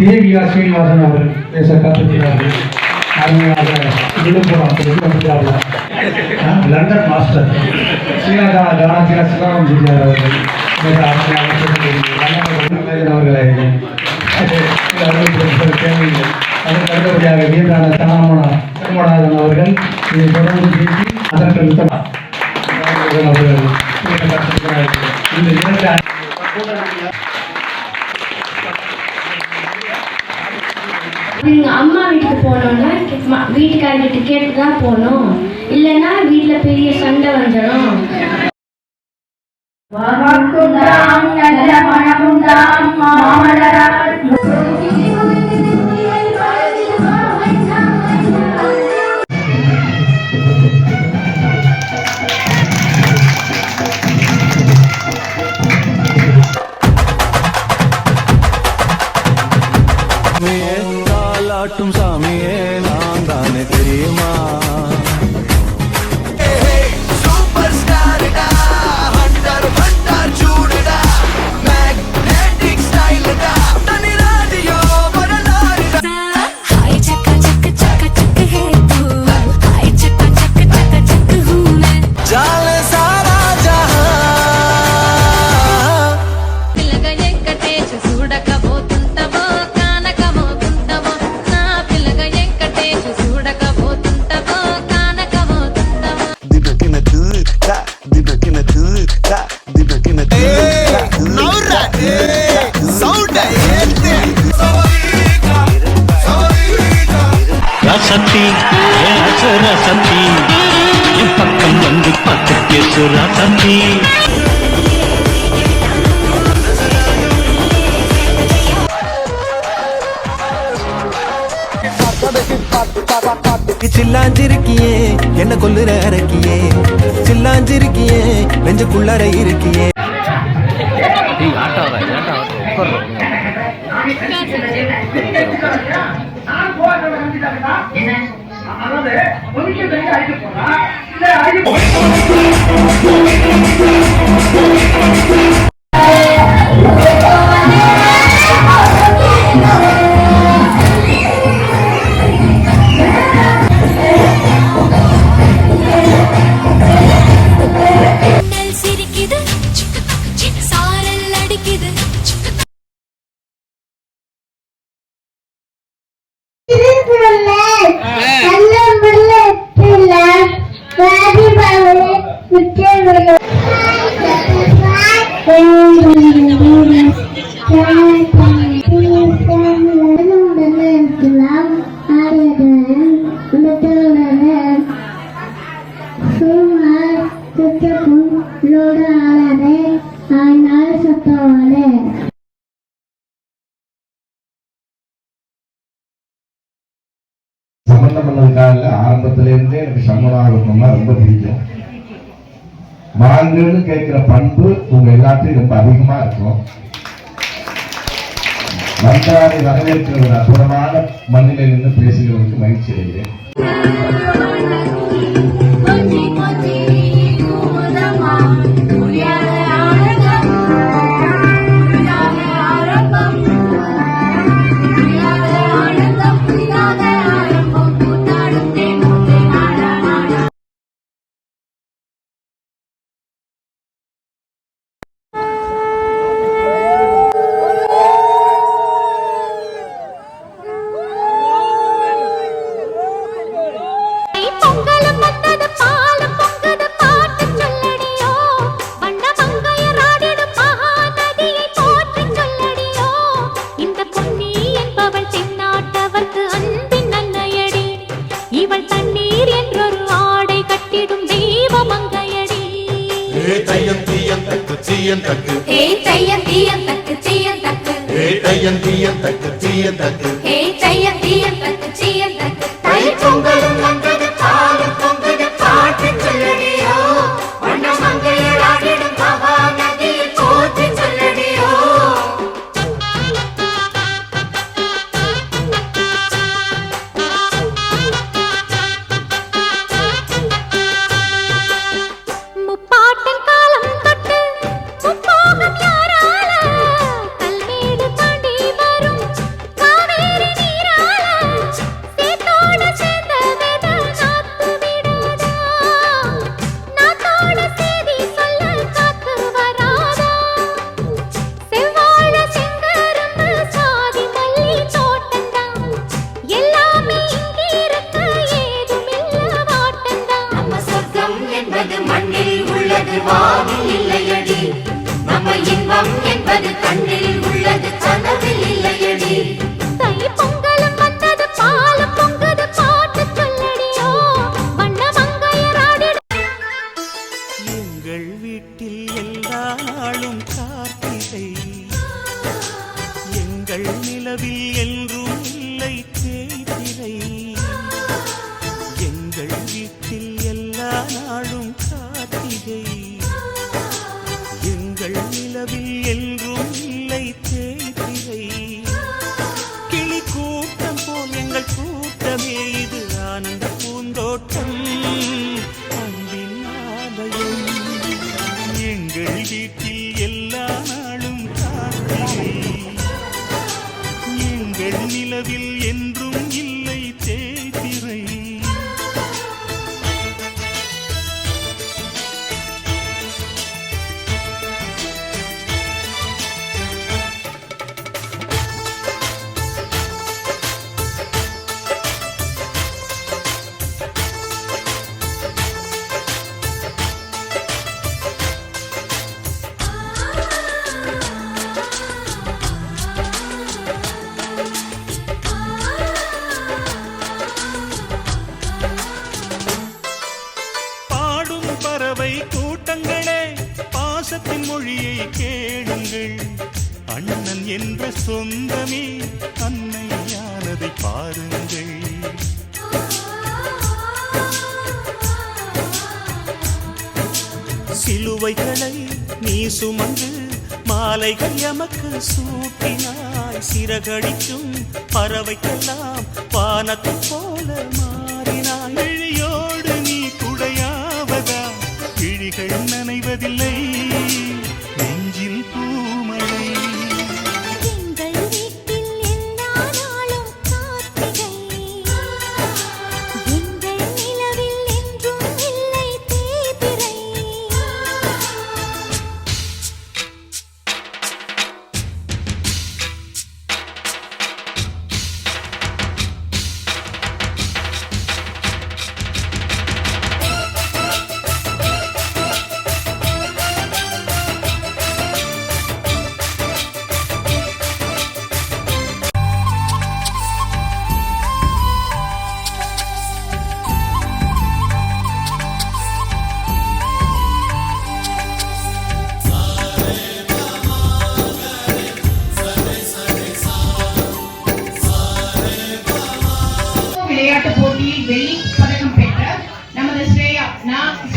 தேவியா ஸ்ரீனிவாசன் அவர்கள் பேச கற்றுக்கிறார்கள் அருமையாக விழுப்புரம் வந்துட்டார்கள் லண்டன் மாஸ்டர். ஸ்ரீலங்கா கானத்தில சிவகம் செஞ்சார் அவர்கள். மிக அருமையாக அவர்களை அதற்கு அடுத்தபடியாக வீரான தாமனா திருமணாதன் அவர்கள் இதை தொடர்ந்து பேசி அதற்கு அவர்கள் இந்த இரண்டு எங்க அம்மா வீட்டுக்கு போனோம்னா ம- வீட்டுக்காரர்கிட்ட கேட்டு தான் போகணும் இல்லைன்னா வீட்டுல பெரிய சண்டை வந்துடும். வாக்குண்டாம் நல்ல மனமுண்டாம் மாமலரால் ராசத்தி அசுர ராசத்தி என் பக்கம் வந்து பார்த்து பேசு ராசத்தி சில்லாஞ்சிருக்கியே என்ன கொல்லுற அரக்கியே சில்லாஞ்சிருக்கியே நெஞ்சுக்குள்ளற இருக்கியே? Oh, சம்மதாகணும்னா ரொம்ப பிடிக்கும். வாங்கன்னு கேட்கிற பண்பு உங்க எல்லாத்தையும் ரொம்ப அதிகமா இருக்கும். வந்தாரை வரவேற்கிற ஒரு அற்புதமான மண்ணில நின்று பேசுகிறவருக்கு மகிழ்ச்சி அடைகிறேன். ஏ தையம் தீயம் தக்கு தீயம் தக்கு ஏ தையம் தீயம் தக்கு தீயம் தக்கு ஏ தையம் தீயம் தக்கு தீயம் தக்கு ஏ தையம் தீயம் தக்கு தீயம் தக்கு தை பொங்கலும் வந்தது நம்ம இன்பம் என்பது கண்ணில் கூட்டம் போல் எங்கள் கூட்டமே இது. ஆனந்த பூந்தோட்டம் அன்பின் ஆலயம். எங்கள் வீட்டில் எல்லா நாளும் எங்கள் நிலவில் மாலைகள் எமக்கு சூட்டினாய் சிறகடிக்கும் பறவைக்கெல்லாம் வானத்தை போல மாறினாய். இழியோடு நீ குடையாவதா? கிழிகள் நனைவதில்லை.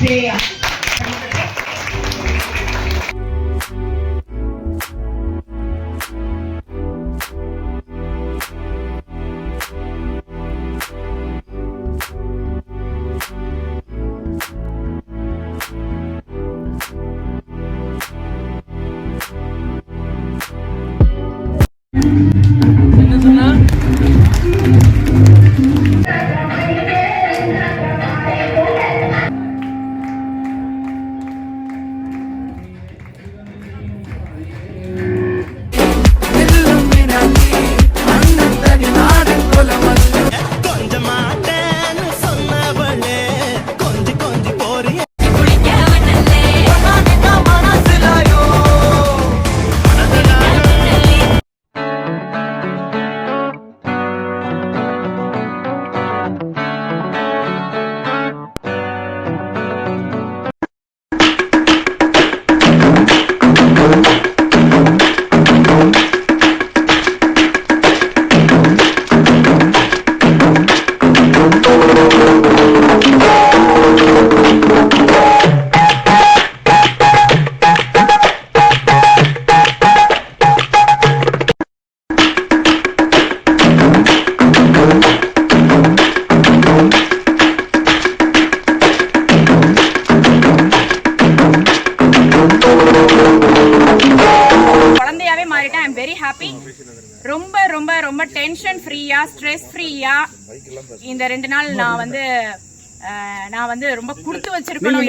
நா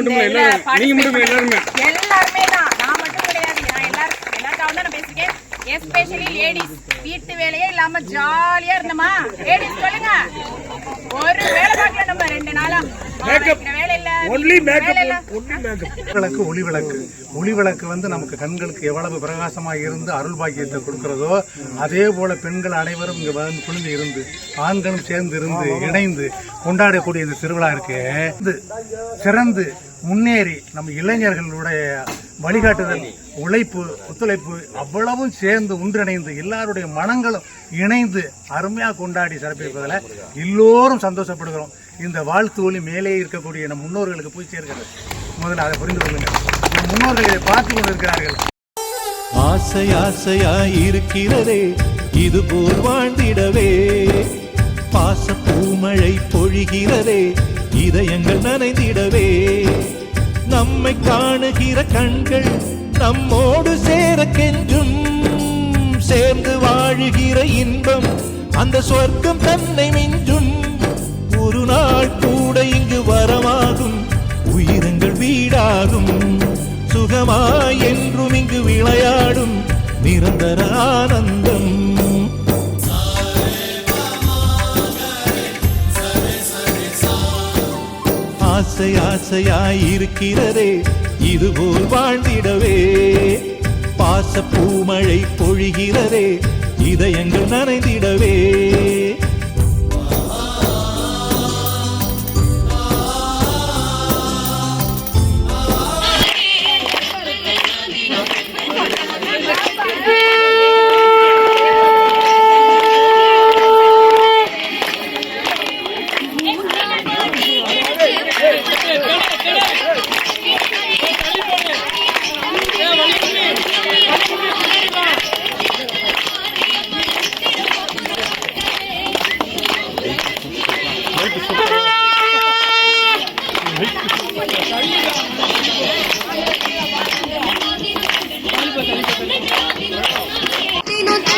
வச்சிருக்கணும் இந்த இதுல participate பண்ண. எல்லாருமே. தான். நான் மட்டும் கிடையாது. நான் எல்லாரும் எல்லாருக்காக தான் நான் பேசிருக்கேன் எஸ்பெஷலி லேடிஸ் வீட்டு வேலையே இல்லாம ஜாலியா இருந்தோமா? லேடிஸ் சொல்லுங்க. ஒரு வேலை பார்க்கல நம்ம ரெண்டு நாளா. இல்ல. இல்ல. ஒளி விளக்கு ஒளி விளக்கு வந்து நமக்கு கண்களுக்கு எவ்வளவு பிரகாசமாக இருந்து அருள் பாக்கியத்தை கொடுக்கிறதோ அதே போல பெண்கள் அனைவரும் இங்க வந்து குழுந்து இருந்து ஆண்களும் சேர்ந்து இருந்து இணைந்து கொண்டாடக்கூடிய இந்த திருவிழா இருக்கு. இது சிறந்து முன்னேறி நம்ம இளைஞர்களுடைய வழிகாட்டுதல் உழைப்பு ஒத்துழைப்பு அவ்வளவும் சேர்ந்து ஒன்றிணைந்து எல்லாருடைய மனங்களும் இணைந்து அருமையாக கொண்டாடி சிறப்பிப்பதில் எல்லோரும் சந்தோஷப்படுகிறோம். இந்த வாழ்த்து ஒளி மேலே இருக்கக்கூடிய நம் முன்னோர்களுக்கு போய் சேர்க்கிறது முதல்ல அதை புரிந்து கொள்ளுங்கள். முன்னோர்கள் இதை பார்த்து கொண்டிருக்கிறார்கள். ஆசை ஆசையா இருக்கிறதே இது போல் வாழ்ந்திடவே. பாச பூமழை பொழிகிறதே இதயங்கள் நனைந்திடவே. நம்மை காணுகிற கண்கள் நம்மோடு சேரக்கென்றும் சேர்ந்து வாழுகிற இன்பம் அந்த சொர்க்கம் தன்னை மிஞ்சும். ஒரு நாள் கூட இங்கு வரமாகும் உயிரங்கள் வீடாகும். சுகமாய் என்றும் இங்கு விளையாடும் நிரந்தர ஆனந்தம். ஆசை ஆசையாய் இருக்கிறதே இதுபோல் வாழ்ந்திடவே. பாச பூமழை பொழிகிறதே இதயங்கள் நனைந்திடவே.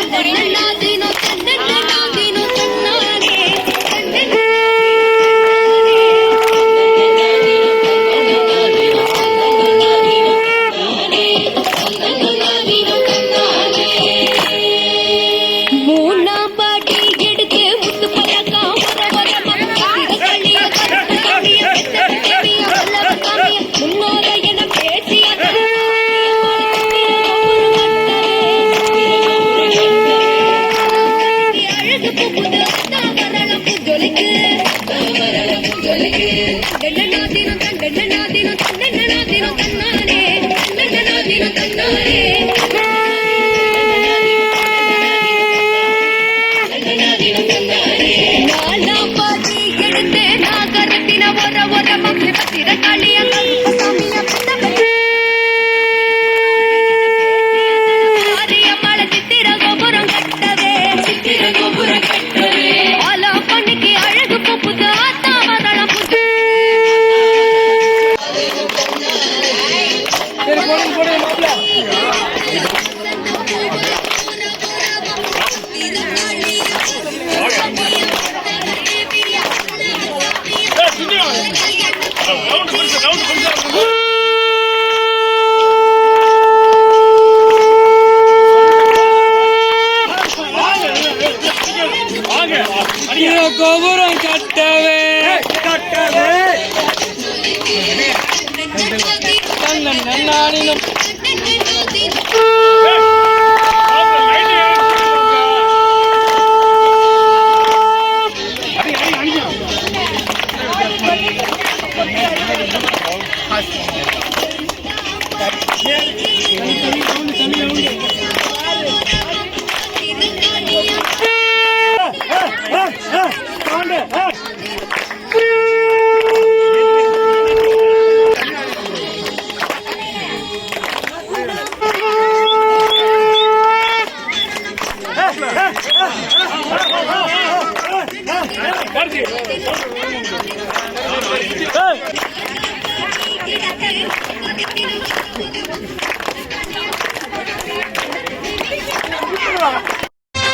மூணாம் ಡೊಳ್ಳಿಗೆ ಡೊಳ್ಳಿಗೆ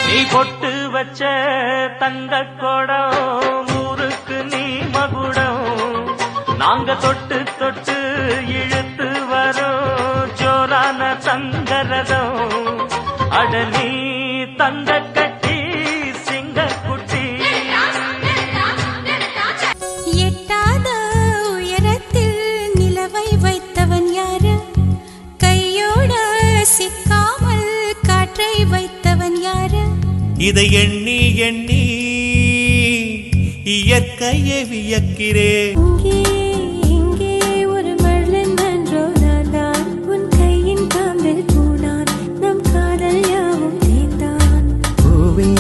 நீ பொட்டு வச்ச தங்க கொடம் ஊருக்கு நீ மகுடம். நாங்க தொட்டு தொட்டு இழுத்து இதை எண்ணி எண்ணி இயற்கையை வியக்கிறேன் இங்கே இங்கே ஒரு மழன் நன்றோ நான் உன் கையின் காம்பில் பூனான் நம் காதல் யாவும் தேர்ந்தான். பூவே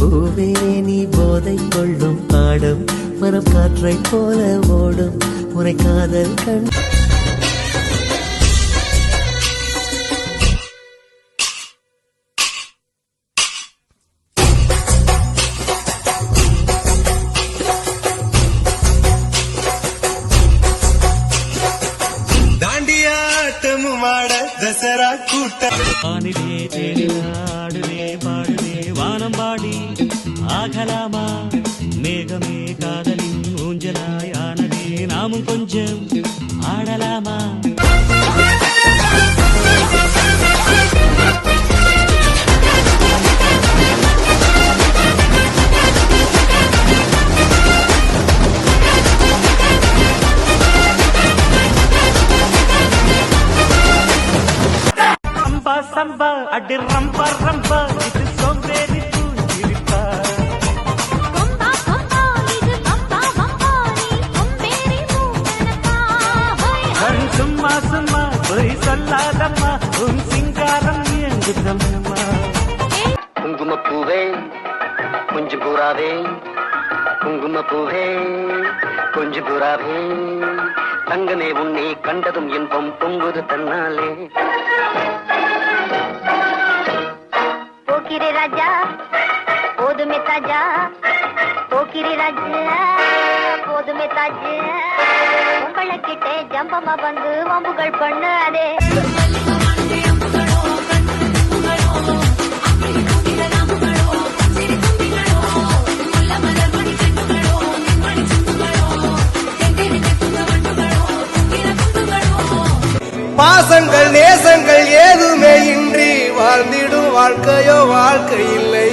பூவே நீ போதை கொள்ளும் பாடும் மரம் காற்றைப் போல ஓடும் உரை காதல் கண் வானிலே தேடி ஆடுதே பாடுதே வானம் பாடி ஆகலாமா? அடி ரம்பா ரம்பா இது சோம்பேறி கண் சும்மா சும்மா பொய் சொல்லாதம்மா உன் சிங்காரம் இயங்குதம்மா. குங்குமப்பூவே கொஞ்சம் பூராவே குங்குமப்பூவே கொஞ்சம் பூராவே. தங்கமே உன்னை கண்டதும் இன்பம் பொங்குது தன்னாலே. போக்கிரி ராஜா போதுமே தாஜா போக்கிரி ராஜா போதுமே தாஜா உங்களை கிட்டே ஜம்பமா வந்து வம்புகள் பண்ணாதே பாசங்கள் நேசங்கள் ஏதுமே இன்றி வாழ்ந்திடும். வாழ்க்கையோ வாழ்க்கை இல்லை.